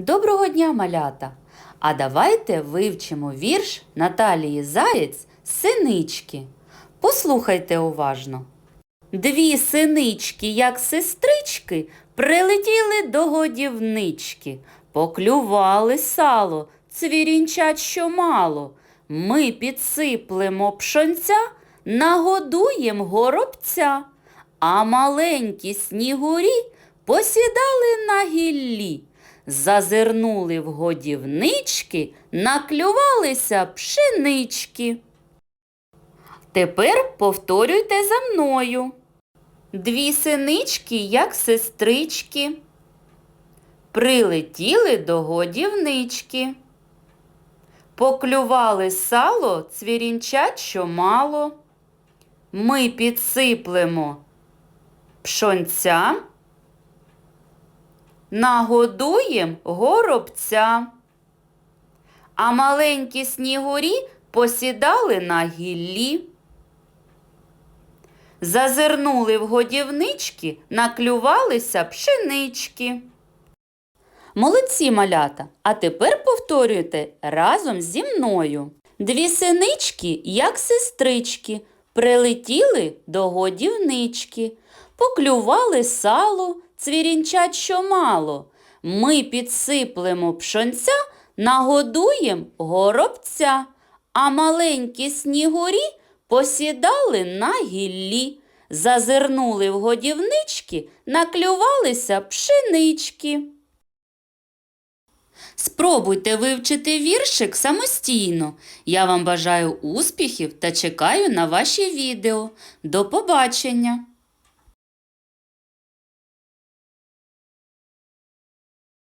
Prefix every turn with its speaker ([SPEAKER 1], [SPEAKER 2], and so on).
[SPEAKER 1] Доброго дня, малята! А давайте вивчимо вірш Наталії Заєць Синички. Послухайте уважно. Дві синички, як сестрички, прилетіли до годівнички, поклювали сало, цвірінчать що мало. Ми підсиплемо пшонця, нагодуєм горобця, а маленькі снігурі посідали на гіллі, зазирнули в годівнички, наклювалися пшенички. Тепер повторюйте за мною. Дві синички, як сестрички, прилетіли до годівнички. Поклювали сало, цвірінчать що мало. Ми підсиплемо пшонця, нагодуєм горобця. А маленькі снігурі посідали на гіллі. Зазирнули в годівнички, наклювалися пшенички. Молодці малята, а тепер повторюйте разом зі мною. Дві синички, як сестрички, прилетіли до годівнички, поклювали сало, цвірінчать що мало. Ми підсиплемо пшонця, нагодуєм горобця, а маленькі снігурі посідали на гіллі, зазирнули в годівнички, наклювалися пшенички. Спробуйте вивчити віршик самостійно. Я вам бажаю успіхів та чекаю на ваші відео. До побачення!